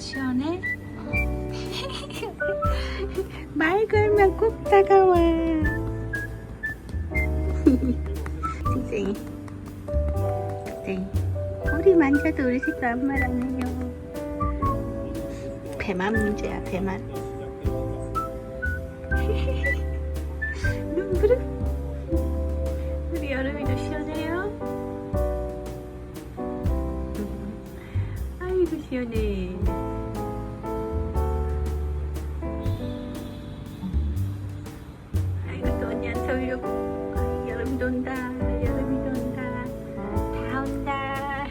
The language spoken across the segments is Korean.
시원해? 말 걸면 꼭 다가와. 찡찡이. 찡찡이. 우리 만져도 우리 새끼 아무 말 안 해요. 배만 문제야, 배만. 눈부르. 아이고, 또 언니한테 아, 여름이 온다 여름이 온다. 다 온다.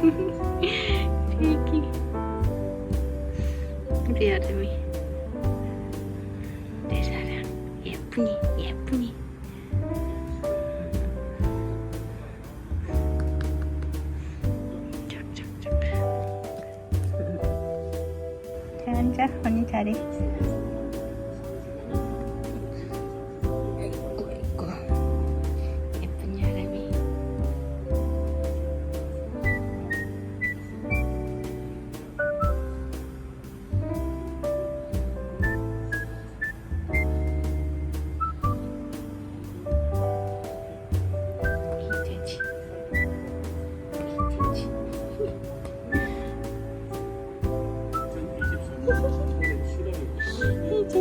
우리 애기 우리 여름이 내 사랑 예쁘니 예쁘니 자 앉아 언니 자리 아이고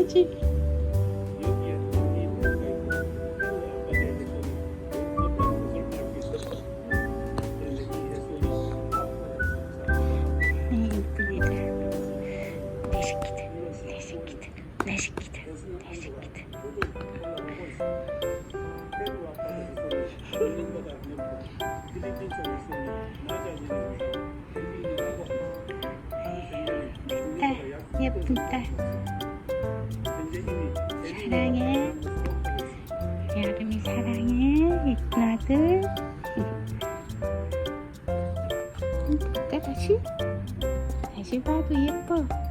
이제지 내 사랑해. 여름이 사랑해. 아들 볼까 다시? 다시 봐도 예뻐